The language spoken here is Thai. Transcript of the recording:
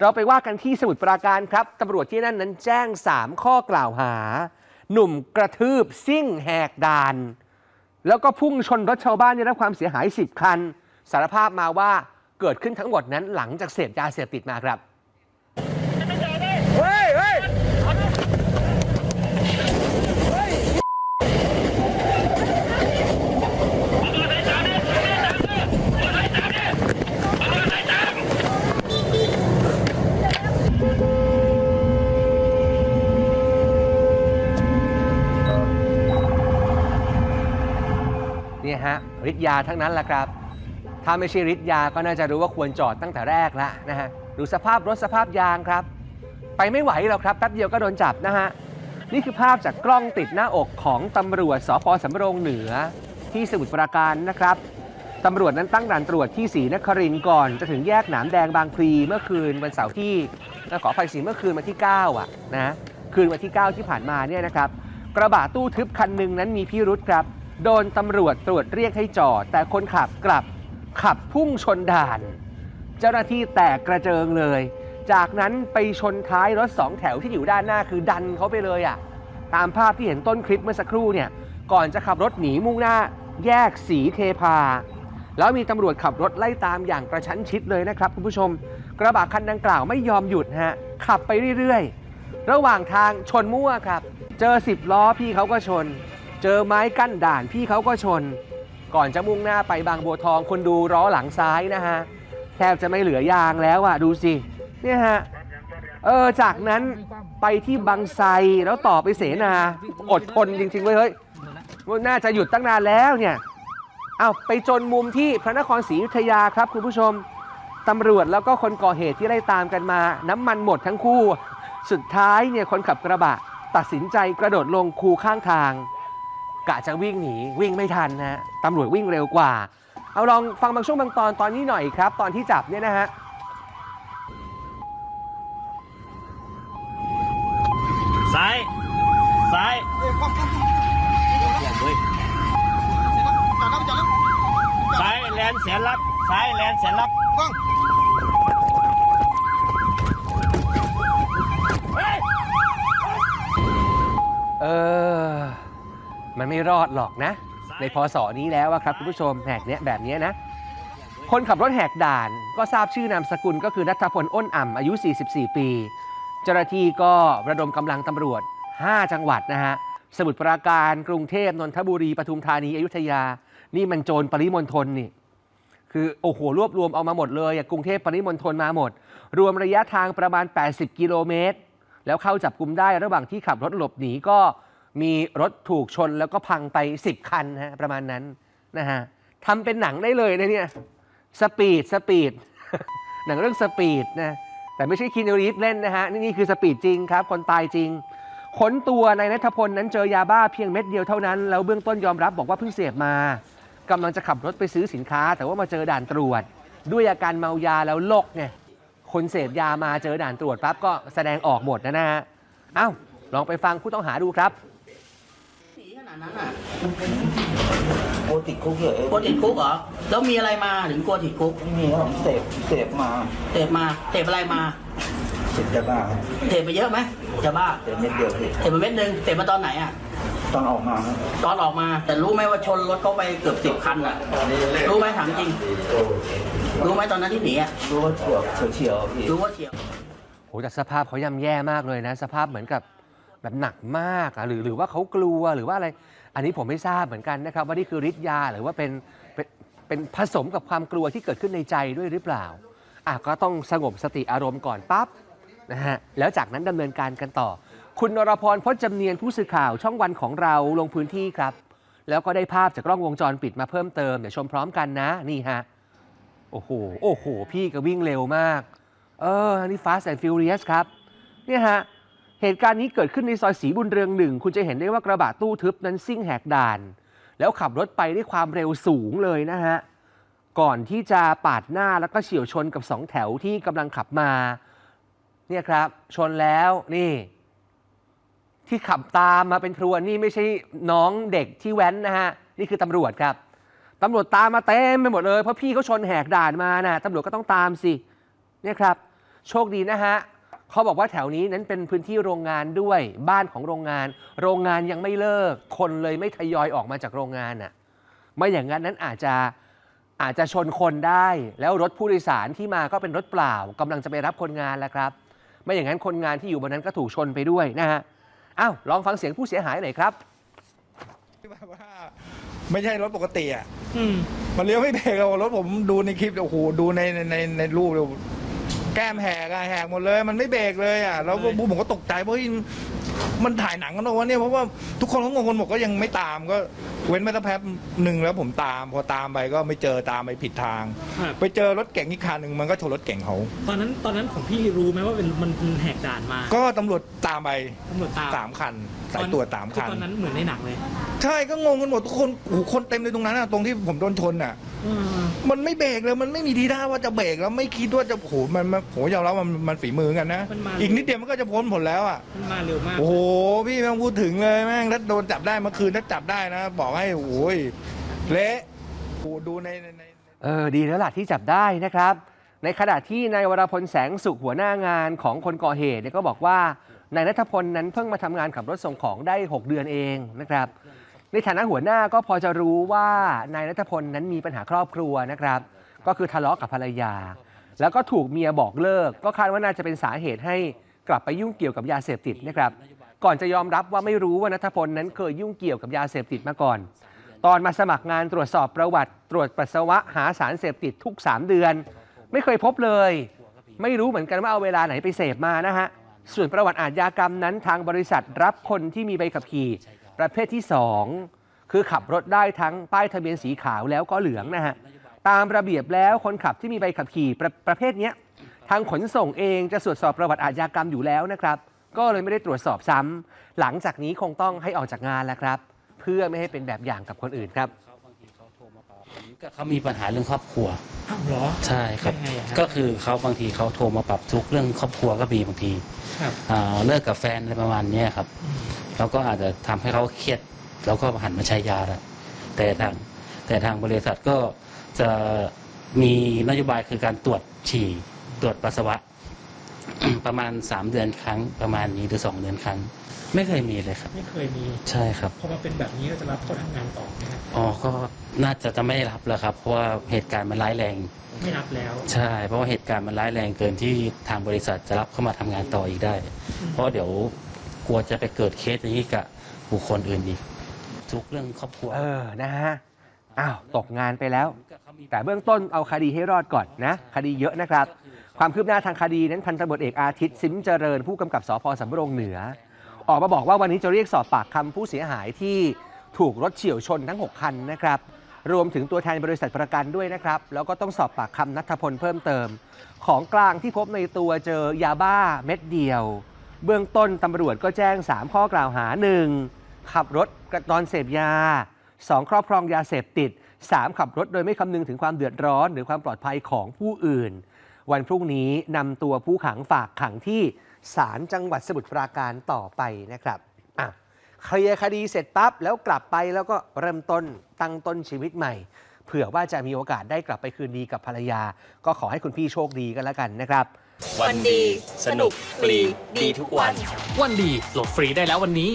เราไปว่ากันที่สมุทรปราการครับตำรวจที่นั่นนั้นแจ้ง 3 ข้อกล่าวหา หนุ่มกระทืบซิ่งแหกด่าน แล้วก็พุ่งชนรถชาวบ้านได้รับความเสียหาย 10 คัน สารภาพมาว่าเกิดขึ้นทั้งหมดนั้นหลังจากเสพยาเสพติดมาครับ เฮ้ยเฮ้ย นี่ ฮะฤทธิ์ยาทั้งนั้นแหละครับ ถ้าไม่ใช่ฤทธิ์ยาก็น่าจะรู้ว่าควรจอดตั้งแต่แรกแล้วนะฮะดูสภาพรถสภาพยางครับ ไปไม่ไหวหรอกครับแป๊บเดียวก็โดนจับนะฮะนี่คือภาพจากกล้องติดหน้าอกของตำรวจสพสำโรงเหนือ ที่สมุทรปราการนะครับตำรวจนั้นตั้งด่านตรวจที่ศรีนครินทร์ก่อน จะถึงแยกหนามแดงบางพลีเมื่อคืนวันเสาร์ที่ขออภัยสีเมื่อคืนวันที่ 9 อะนะคืนวันที่ 9 ที่ผ่านมาเนี่ยนะครับ กระบะตู้ทึบคันหนึ่งนั้นมีพิรุษครับ โดนตำรวจตรวจเรียกให้จอด แต่คนขับกลับขับพุ่งชนด่าน เจ้าหน้าที่แตกกระเจิงเลย จากนั้นไปชนท้ายรถสองแถวที่อยู่ด้านหน้าคือดันเขาไปเลยอะตามภาพที่เห็นต้นคลิปเมื่อสักครู่เนี่ยก่อนจะขับรถหนีมุ่งหน้าแยกสีเทพา แล้วมีตำรวจขับรถไล่ตามอย่างกระชั้นชิดเลยนะครับคุณผู้ชม กระบะคันดังกล่าวไม่ยอมหยุดฮะขับไปเรื่อยๆ ระหว่างทางชนมั่วครับ เจอ10ล้อพี่เขาก็ชน เจอไม้กั้นด่านพี่เขาก็ชน ก่อนจะมุ่งหน้าไปบางบัวทองคนดูล้อหลังซ้ายนะฮะแทบจะไม่เหลือยางแล้วอะดูสิเนี่ยฮะเออจากนั้นไปที่บางไทรแล้วต่อไปเสนา อดทนจริงๆเว้ยเฮ้ยน่าจะหยุดตั้งนานแล้วเนี่ยเอาไปจนมุมที่พระนครศรีอยุธยาครับคุณผู้ชมตำรวจแล้วก็คนก่อเหตุที่ไล่ตามกันมา น้ำมันหมดทั้งคู่ สุดท้ายเนี่ยคนขับกระบะ ตัดสินใจกระโดดลงคูข้างทาง กะจะวิ่งหนีวิ่งไม่ทันนะฮะตำรวจวิ่งเร็วกว่า เอาลองฟังบางช่วงบางตอนตอนนี้หน่อยครับ ตอนที่จับเนี่ยนะฮะซ้ายซ้ายเฮ้ยซ้ายแลนแสนลักซ้ายแลนแสนลักเฮ้ย เออ มันไม่รอดหรอกนะ ในพศนี้แล้วอะครับคุณผู้ชมแหกเนี้ยแบบเนี้ยนะ คนขับรถแหกด่านก็ทราบชื่อนามสกุลก็คือนัทพลอ้นอ่ำอายุ 44 ปี เจ้าหน้าที่ก็ระดมกำลังตำรวจ 5 จังหวัดนะฮะสมุทรปราการกรุงเทพนนทบุรีปทุมธานีอยุธยา นี่มันโจรปริมณฑลนี่คือโอ้โหรวบรวมเอามาหมดเลยอะกรุงเทพปริมณฑลมาหมด รวมระยะทางประมาณ 80 กิโลเมตร แล้วเข้าจับกลุ่มได้ระหว่างที่ขับรถหลบหนีก็ มีรถถูกชนแล้วก็พังไป 10 คันนะฮะประมาณนั้นนะฮะทำเป็นหนังได้เลยนะเนี่ยสปีดสปีดหนังเรื่องสปีดนะแต่ไม่ใช่คีนูรีฟเล่นนะฮะนี่นี่คือสปีดจริงครับ คนตายจริงค้นตัวนายนัทพลนั้นเจอยาบ้าเพียงเม็ดเดียวเท่านั้น แล้วเบื้องต้นยอมรับบอกว่าเพิ่งเสพมากำลังจะขับรถไปซื้อสินค้า แต่ว่ามาเจอด่านตรวจ ด้วยอาการเมายาแล้วโลกไงคนเสพยามาเจอด่านตรวจปั๊บก็แสดงออกหมดนะนะฮะเอ้าลองไปฟังผู้ต้องหาดูครับ นีขนาดนั้นอะโอติดคุกเลยกลัวติดคุกเหรอ แล้วมีอะไรมาถึงกลัวติดคุกไม่มีครับผมเสพเสพมาเสพมาเสพอะไรมาเสพยาบ้าครับเสพไปเยอะไหมจะบ้าเสพเม็ดเดียวพี่เสพมาเม็ดหนึ่งเสพมาตอนไหนอะตอนออกมาครับตอนออกมา แต่รู้ไหมว่าชนรถเขาไปเกือบสิบคันอะ รู้ไหมถามจริง รู้ไหมตอนนั้นที่หนีอะ รู้ว่าเฉียวเฉียวเฉียวพี่รู้ว่าเฉียวโหแต่สภาพเขาย่ำแย่มากเลยนะ สภาพเหมือนกับ แบบหนักมากอะหรือหรือว่าเขากลัวหรือว่าอะไร อันนี้ผมไม่ทราบเหมือนกันนะครับว่านี่คือฤทธิ์ยาหรือว่าเป็นเป็นเป็นผสมกับความกลัวที่เกิดขึ้นในใจด้วยหรือเปล่าอะก็ต้องสงบสติอารมณ์ก่อนปั๊บนะฮะแล้วจากนั้นดำเนินการกันต่อ คุณนรพรพจน์จำเนียนผู้สื่อข่าวช่องวันของเราลงพื้นที่ครับ แล้วก็ได้ภาพจากกล้องวงจรปิดมาเพิ่มเติมเดี๋ยวชมพร้อมกันนะนี่ฮะโอ้โหโอ้โห พี่ก็วิ่งเร็วมาก เอออันนี้ Fast and Furious ครับเนี่ยฮะ เหตุการณ์นี้เกิดขึ้นในซอยสีบุญเรืองหนึ่ง คุณจะเห็นได้ว่ากระบะตู้ทึบนั้นซิ่งแหกด่าน แล้วขับรถไปด้วยความเร็วสูงเลยนะฮะ ก่อนที่จะปาดหน้าแล้วก็เฉียวชนกับสองแถวที่กำลังขับมา เนี่ยครับ ชนแล้วนี่ ที่ขับตามมาเป็นพรวนนี่ไม่ใช่น้องเด็กที่แว้นนะฮะ นี่คือตำรวจครับตำรวจตามมาเต็มไปหมดเลยเพราะพี่เขาชนแหกด่านมานะตำรวจก็ต้องตามสิเนี่ยครับ โชคดีนะฮะ เขาบอกว่าแถวนี้นั้นเป็นพื้นที่โรงงานด้วยบ้านของโรงงาน โรงงานยังไม่เลิก คนเลยไม่ทยอยออกมาจากโรงงานน่ะไม่อย่างนั้นนั้นอาจจะอาจจะชนคนได้ แล้วรถผู้โดยสารที่มาก็เป็นรถเปล่ากำลังจะไปรับคนงานแล้วครับ ไม่อย่างนั้นคนงานที่อยู่บนนั้นก็ถูกชนไปด้วยนะฮะอ้าวลองฟังเสียงผู้เสียหายหน่อยครับแบบว่าไม่ใช่รถปกติอะอืมมันเลี้ยวไม่เบรกอะรถผมดูในคลิปโอ้โหดูในในในในรูปเลย แก้มแหกอะแหกหมดเลย มันไม่เบรกเลยอะแล้วผมก็ตกใจเพราะมันถ่ายหนังกันนะวะเนี่ยเพราะว่าทุกคนก็งงคนบอกก็ยังไม่ตามก็เว้นไปสักแป๊บหนึ่งแล้วผมตาม พอตามไปก็ไม่เจอตามไปผิดทาง ครับ ไปเจอรถเก่งอีกคันหนึ่งมันก็ชนรถเก่งเขาตอนนั้นตอนนั้นของพี่รู้ไหมว่าเป็นมันมันแหกด่านมาก็ตำรวจตามไปตำรวจตามสามคันสายตรวจสามคือคันตอนนั้นเหมือนในหนังเลย ใช่ก็งงกันหมดทุกคนโอ้โหคนเต็มเลยตรงนั้นอะตรงที่ผมโดนชนอะอื มมันไม่เบรกเลยมันไม่มีทีท่าว่าจะเบรกแล้วไม่คิดว่าจะโอ้โหมันมันผมยอมรับว่ามันมันฝีมือกันนะ มันมา อีกนิดเดียวมันก็จะพ้นผลแล้วอะ มันมาเร็วมาก โอ้โหพี่แม่งพูดถึงเลยแม่งถ้าโดนจับได้เมื่อคืนถ้าจับได้นะ บอกให้โอ้ยเละโอ้โหดูในในใน เออดีแล้วล่ะที่จับได้นะครับ ในขณะที่นายวรพลแสงสุขหัวหน้างานของคนก่อเหตุเนี่ยก็บอกว่านายนัทพลนั้นเพิ่งมาทำงานขับรถส่งของได้ 6 เดือนเองนะครับ ในฐานะหัวหน้าก็พอจะรู้ว่านายนัทพลนั้นมีปัญหาครอบครัวนะครับ ก็คือทะเลาะกับภรรยา แล้วก็ถูกเมียบอกเลิก ก็คาดว่าน่าจะเป็นสาเหตุให้กลับไปยุ่งเกี่ยวกับยาเสพติดนะครับ ก่อนจะยอมรับว่าไม่รู้ว่านัทพลนั้นเคยยุ่งเกี่ยวกับยาเสพติดมาก่อน ตอนมาสมัครงานตรวจสอบประวัติ ตรวจปัสสาวะหาสารเสพติดทุก 3 เดือน ไม่เคยพบเลย ไม่รู้เหมือนกันว่าเอาเวลาไหนไปเสพมานะฮะส่วนประวัติอาทยากรรมนั้นทางบริษัทรับคนที่มีใบขับขี่ ประเภทที่ 2 คือขับรถได้ทั้งป้ายทะเบียนสีขาวแล้วก็เหลืองนะฮะ ตามระเบียบแล้วคนขับที่มีใบขับขี่ประประเภทนี้ทางขนส่งเองจะตรวจสอบประวัติอาชญากรรมอยู่แล้วนะครับ ก็เลยไม่ได้ตรวจสอบซ้ำหลังจากนี้คงต้องให้ออกจากงานแล้วครับ เพื่อไม่ให้เป็นแบบอย่างกับคนอื่นครับ ก็เขามีปัญหาเรื่องครอบครัว อ้าวเหรอ ใช่ครับ ยังไงอะครับก็คือเขาบางทีเขาโทรมาปรับทุกข์เรื่องครอบครัวก็มีบางทีครับ อ่าเลิกกับแฟนอะไรประมาณเนี้ยครับ อืมแล้วก็อาจจะทำให้เขาเครียดแล้วก็หันมาใช้ยาแล้วแต่ทางแต่ทางบริษัทก็จะมีนโยบายคือการตรวจฉี่ตรวจปัสสาวะ ประมาณสามเดือนครั้งประมาณนี้หรือสองเดือนครั้ง ไม่เคยมีเลยครับ ไม่เคยมีใช่ครับพอมาเป็นแบบนี้เราจะรับเขาทำงานต่อไหมครับอ๋อก็ น่าจะจะไม่รับแล้วครับเพราะว่าเหตุการณ์มันร้ายแรง ไม่รับแล้ว ใช่ เพราะว่าเหตุการณ์มันร้ายแรงเกินที่ทางบริษัทจะรับเข้ามาทำงานต่ออีกได้อืมเพราะเดี๋ยวกลัวจะไปเกิดเคสอย่างนี้กับบุคคลอื่นอีก ทุกเรื่องครอบครัว เออ นะฮะ อ้าว ตกงานไปแล้ว แต่เบื้องต้นเอาคดีให้รอดก่อนนะ คดีเยอะนะครับ ความคืบหน้าทางคดีนั้นพันตำรวจเอกอาทิตย์ซิมเจริญผู้กำกับสพสำโรงเหนือ ออกมาบอกว่าวันนี้จะเรียกสอบปากคำผู้เสียหายที่ถูกรถเฉียวชนทั้ง 6 คันนะครับ รวมถึงตัวแทนบริษัทประกันด้วยนะครับ แล้วก็ต้องสอบปากคำนัทพลเพิ่มเติม ของกลางที่พบในตัวเจอยาบ้าเม็ดเดียว เบื้องต้นตำรวจก็แจ้ง 3 ข้อกล่าวหา 1. ขับรถกระตอนเสพยา 2. ครอบครองยาเสพติด 3. ขับรถโดยไม่คำนึงถึงความเดือดร้อน หรือความปลอดภัยของผู้อื่น วันพรุ่งนี้นำตัวผู้ขังฝากขังที่ศาลจังหวัดสมุทรปราการต่อไปนะครับ เคลียร์คดีเสร็จปั๊บแล้วกลับไปแล้วก็เริ่มต้นตั้งต้นชีวิตใหม่ เผื่อว่าจะมีโอกาสได้กลับไปคืนดีกับภรรยา ก็ขอให้คุณพี่โชคดีกันแล้วกันนะครับ วันดี สนุก ฟรี ดีทุกวัน วันดีโหลดฟรีได้แล้ววันนี้